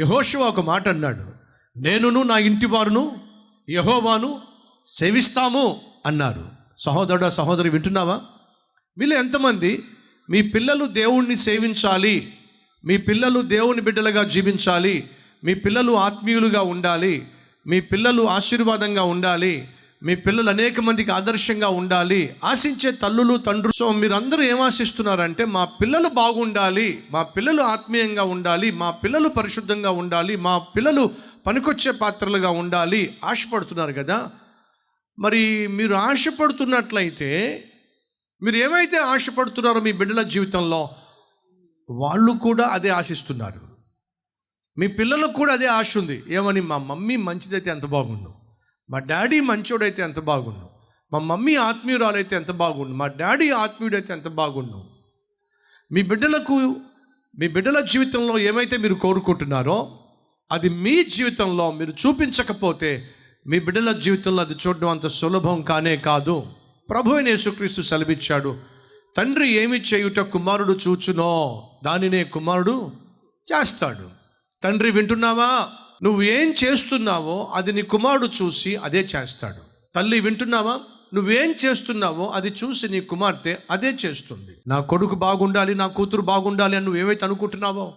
యహోశివ ఒక మాట అన్నాడు నేనును నా ఇంటి వారును యహోవాను సేవిస్తాము అన్నారు. సహోదరుడు సహోదరి వింటున్నావా? వీళ్ళు ఎంతమంది మీ పిల్లలు దేవుణ్ణి సేవించాలి మీ పిల్లలు దేవుని బిడ్డలుగా జీవించాలి మీ పిల్లలు ఆత్మీయులుగా ఉండాలి మీ పిల్లలు ఆశీర్వాదంగా ఉండాలి మీ పిల్లలు అనేక మందికి ఆదర్శంగా ఉండాలి. ఆశించే తల్లులు తండ్రులు. సో మీరందరూ ఏం ఆశిస్తున్నారంటే మా పిల్లలు బాగుండాలి మా పిల్లలు ఆత్మీయంగా ఉండాలి మా పిల్లలు పరిశుద్ధంగా ఉండాలి మా పిల్లలు పనికొచ్చే పాత్రలుగా ఉండాలి ఆశపడుతున్నారు కదా. మరి మీరు ఆశపడుతున్నట్లయితే మీరు ఏమైతే ఆశపడుతున్నారో మీ బిడ్డల జీవితంలో వాళ్ళు కూడా అదే ఆశిస్తున్నారు. మీ పిల్లలకు కూడా అదే ఆశ ఉంది. ఏమని మా మమ్మీ మంచిదైతే ఎంత బాగుండు. మా డాడీ మంచోడైతే ఎంత బాగుండు? మా మమ్మీ ఆత్మీయురాలైతే ఎంత బాగుండు? మా డాడీ ఆత్మీయుడైతే ఎంత బాగుండు? మీ బిడ్డలకు మీ బిడ్డల జీవితంలో ఏమైతే మీరు కోరుకుంటున్నారో అది మీ జీవితంలో మీరు చూపించకపోతే మీ బిడ్డల జీవితంలో అది చూడడం అంత సులభం కానే కాదు. ప్రభు అయిన యేసుక్రీస్తు సెలవిచ్చాడు తండ్రి ఏమి చేయుట కుమారుడు చూచునో దానినే కుమారుడు చేస్తాడు. తండ్రి వింటున్నావా? నువ్వు ఏం చేస్తున్నావో అది నీ కుమారుడు చూసి అదే చేస్తాడు. తల్లి వింటున్నావా? నువ్వేం చేస్తున్నావో అది చూసి నీ కుమార్తె అదే చేస్తుంది. నా కొడుకు బాగుండాలి నా కూతురు బాగుండాలి అని నువ్వు అనుకుంటున్నావో?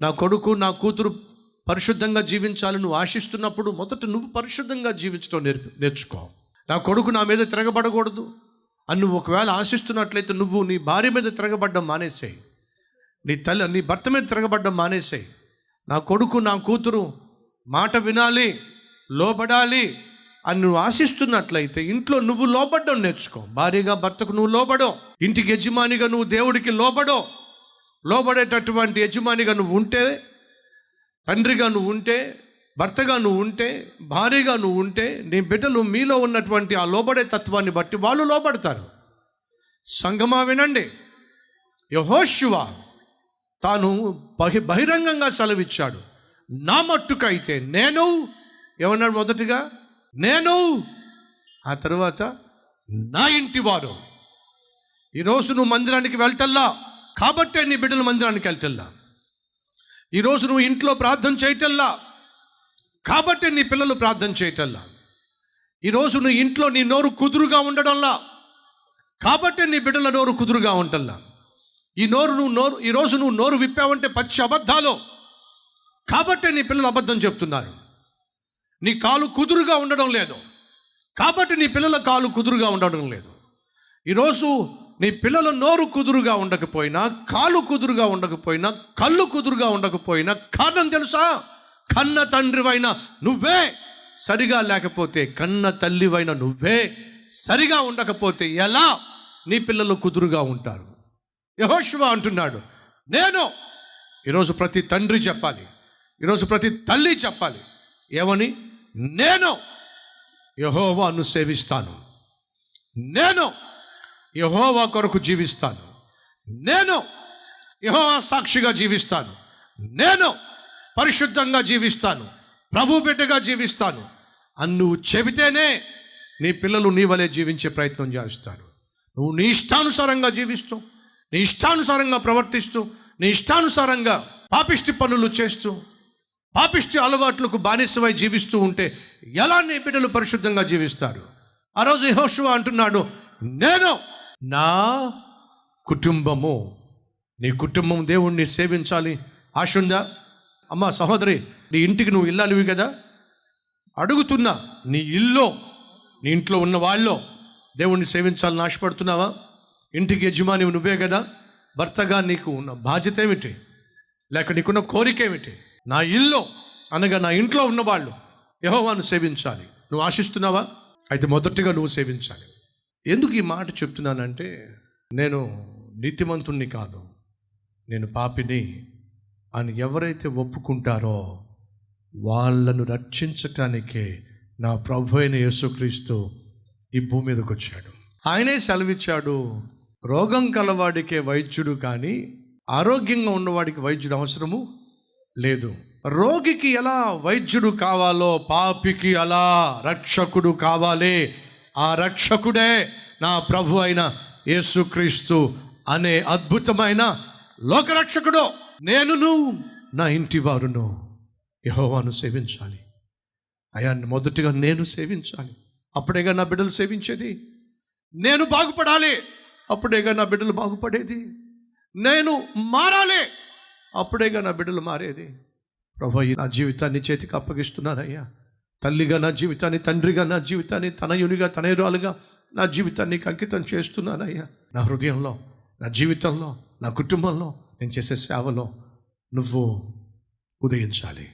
నా కొడుకు నా కూతురు పరిశుద్ధంగా జీవించాలని నువ్వు ఆశిస్తున్నప్పుడు మొదట నువ్వు పరిశుద్ధంగా జీవించడం నేర్పి నేర్చుకో. నా కొడుకు నా మీద తిరగబడకూడదు అని నువ్వు ఒకవేళ ఆశిస్తున్నట్లయితే నువ్వు నీ భార్య మీద తిరగబడ్డం మానేసేయి. నీ తల్లి నీ భర్త మీద తిరగబడ్డం మానేసేయి. నా కొడుకు నా కూతురు మాట వినాలి లోబడాలి అని నువ్వు ఆశిస్తున్నట్లయితే ఇంట్లో నువ్వు లోబడ్డం నేర్చుకో. భార్యగా భర్తకు నువ్వు లోబడో. ఇంటికి యజమానిగా నువ్వు దేవుడికి లోబడో. లోబడేటటువంటి యజమానిగా నువ్వు ఉంటే తండ్రిగా నువ్వు ఉంటే భర్తగా నువ్వు ఉంటే భార్యగా నువ్వు ఉంటే నీ బిడ్డలు మీలో ఉన్నటువంటి ఆ లోబడే తత్వాన్ని బట్టి వాళ్ళు లోబడతారు. సంగమా వినండి. యహోశివ తాను బహి బహిరంగంగా సెలవిచ్చాడు. నా మట్టుకైతే నేను ఏమన్నాడు మొదటిగా? నేను ఆ తర్వాత నా ఇంటి వారు. ఈరోజు నువ్వు మందిరానికి వెళ్తల్లా? కాబట్టే నీ బిడ్డలు మందిరానికి వెళ్తల్లా? ఈరోజు నువ్వు ఇంట్లో ప్రార్థన చేయటల్లా? కాబట్టి నీ పిల్లలు ప్రార్థన చేయటల్లా? ఈరోజు నువ్వు ఇంట్లో నీ నోరు కుదురుగా ఉండడంలా? కాబట్టి నీ బిడ్డల నోరు కుదురుగా ఉంటల్లా ఈ నోరు నువ్వు నోరు ఈరోజు నువ్వు నోరు విప్పావంటే పచ్చి అబద్ధాలు. కాబట్టి నీ పిల్లలు అబద్ధం చెప్తున్నారు. నీ కాలు కుదురుగా ఉండడం లేదు. కాబట్టి నీ పిల్లల కాలు కుదురుగా ఉండడం లేదు. ఈరోజు నీ పిల్లల నోరు కుదురుగా ఉండకపోయినా కాలు కుదురుగా ఉండకపోయినా కళ్ళు కుదురుగా ఉండకపోయినా కారణం తెలుసా? కన్న తండ్రివైన నువ్వే సరిగా లేకపోతే కన్న తల్లివైన నువ్వే సరిగా ఉండకపోతే ఎలా నీ పిల్లలు కుదురుగా ఉంటారు? యహోశివ అంటున్నాడు నేను. ఈరోజు ప్రతి తండ్రి చెప్పాలి ఈరోజు ప్రతి తల్లి చెప్పాలి ఏమని? నేను యహోవాను సేవిస్తాను. నేను యహోవా కొరకు జీవిస్తాను. నేను యహోవా సాక్షిగా జీవిస్తాను. నేను పరిశుద్ధంగా జీవిస్తాను. ప్రభు బిడ్డగా జీవిస్తాను. అని నువ్వు చెబితేనే నీ పిల్లలు నీ వలె జీవించే ప్రయత్నం చేస్తారు. నువ్వు నీ ఇష్టానుసారంగా జీవిస్తూ నీ ఇష్టానుసారంగా ప్రవర్తిస్తూ నీ ఇష్టానుసారంగా పాపిష్టి పనులు చేస్తూ పాపిష్టి అలవాట్లకు బానిసమై జీవిస్తూ ఉంటే ఎలా నీ బిడ్డలు పరిశుద్ధంగా జీవిస్తారు? ఆ రోజు యెహోషువ అంటున్నాడు నేను నా కుటుంబము నీ కుటుంబం దేవుణ్ణి సేవించాలి. ఆశ ఉందా అమ్మా సహోదరి నీ ఇంటికి నువ్వు ఇల్లాలివి కదా? అడుగుతున్నా నీ ఇల్లో నీ ఇంట్లో ఉన్న వాళ్ళు దేవుణ్ణి సేవించాలని ఆశపడుతున్నావా? ఇంటికి యజమాని నువ్వే కదా? భర్తగా నీకు ఉన్న బాధ్యత ఏమిటి? లేక నీకున్న కోరిక ఏమిటి? నా ఇల్లు అనగా నా ఇంట్లో ఉన్నవాళ్ళు యహోవాను సేవించాలి. నువ్వు ఆశిస్తున్నావా? అయితే మొదటిగా నువ్వు సేవించాలి. ఎందుకు ఈ మాట చెప్తున్నానంటే నేను నీతిమంతుణ్ణి కాదు. నేను పాపిని అని ఎవరైతే ఒప్పుకుంటారో వాళ్ళను రక్షించటానికే నా ప్రభు అయిన యేసుక్రీస్తు ఈ భూమి మీదకి వచ్చాడు. ఆయనే సెలవిచ్చాడు రోగం కలవాడికే వైద్యుడు కానీ ఆరోగ్యంగా ఉన్నవాడికి వైద్యుడు అవసరము? లేదు. రోగికి ఎలా వైద్యుడు కావాలో పాపికి అలా రక్షకుడు కావాలి. ఆ రక్షకుడే నా ప్రభు అయిన యేసుక్రీస్తు అనే అద్భుతమైన లోకరక్షకుడు. నేనును నా ఇంటి వారును యహోవాను సేవించాలి. అయాన్ని మొదటిగా నేను సేవించాలి. అప్పుడేగా నా బిడ్డలు సేవించేది? నేను బాగుపడాలి. అప్పుడేగా నా బిడ్డలు బాగుపడేది? నేను మారాలి. అప్పుడేగా నా బిడ్డలు మారేది? ప్రభు నా జీవితాన్ని చేతికి అప్పగిస్తున్నానయ్యా. తల్లిగా నా జీవితాన్ని తండ్రిగా నా జీవితాన్ని తనయునిగా తనయురాలుగా నా జీవితాన్ని అంకితం చేస్తున్నానయ్యా. నా హృదయంలో నా జీవితంలో నా కుటుంబంలో నేను చేసే సేవలో నువ్వు ఉదయించాలి.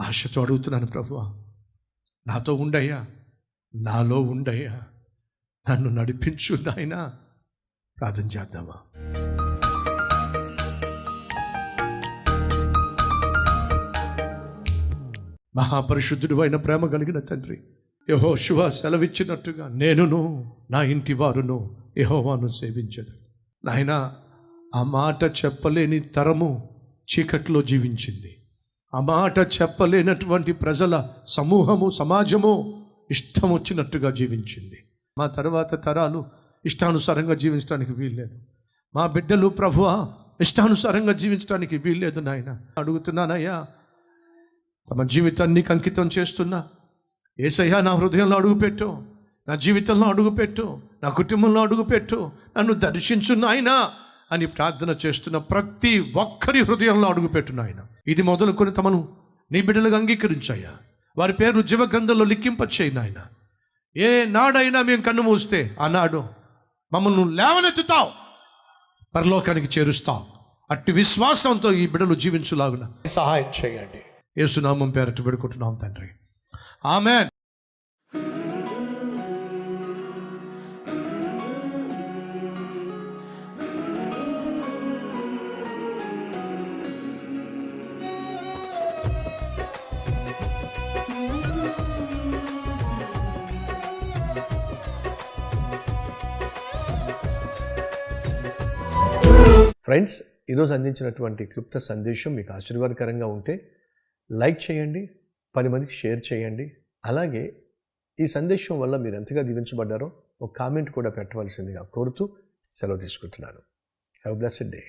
ఆశతో అడుగుతున్నాను ప్రభు నాతో ఉండయ్యా నాలో ఉండయ్యా నన్ను నడిపించు నాయనా. ప్రార్థన చేద్దామా? మహాపరిశుద్ధుడు అయిన ప్రేమ కలిగిన తండ్రి యహో శివ సెలవిచ్చినట్టుగా నేనును నా ఇంటి వారును యహోవాను సేవించదు నాయన ఆ మాట చెప్పలేని తరము చీకట్లో జీవించింది. ఆ మాట చెప్పలేనటువంటి ప్రజల సమూహము సమాజము ఇష్టం వచ్చినట్టుగా జీవించింది. మా తర్వాత తరాలు ఇష్టానుసారంగా జీవించడానికి వీల్లేదు. మా బిడ్డలు ప్రభువ ఇష్టానుసారంగా జీవించడానికి వీల్లేదు నాయన. అడుగుతున్నానయ్యా తమ జీవితాన్ని నీకు అంకితం చేస్తున్నా. ఏసయ్యా నా హృదయంలో అడుగుపెట్టు. నా జీవితంలో అడుగుపెట్టు. నా కుటుంబంలో అడుగుపెట్టు. నన్ను దర్శించు నాయనా అని ప్రార్థన చేస్తున్న ప్రతి ఒక్కరి హృదయంలో అడుగుపెట్టు నాయన. ఇది మొదలుకొని తమను నీ బిడ్డలుగా అంగీకరించాయా వారి పేరు జీవ గ్రంథంలో లిఖింపచేయి నాయన. ఏ నాడైనా మేము కన్ను మూస్తే ఆనాడు మమ్మల్ని లేవనెత్తుతావు. పరలోకానికి చేరుస్తావు. అట్టి విశ్వాసంతో ఈ బిడ్డలు జీవించులాగున. సహాయం చేయండి. యేసునామం పేరటి పెడుకుంటున్నాం తండ్రి. ఆమెన్. ఫ్రెండ్స్ ఈరోజు అందించినటువంటి క్లుప్త సందేశం మీకు ఆశీర్వాదకరంగా ఉంటే లైక్ చేయండి పది మందికి షేర్ చేయండి. అలాగే ఈ సందేశం వల్ల మీరు ఎంతగా దీవించబడ్డారో ఒక కామెంట్ కూడా పెట్టవలసిందిగా కోరుతూ సెలవు తీసుకుంటున్నాను. Have blessed day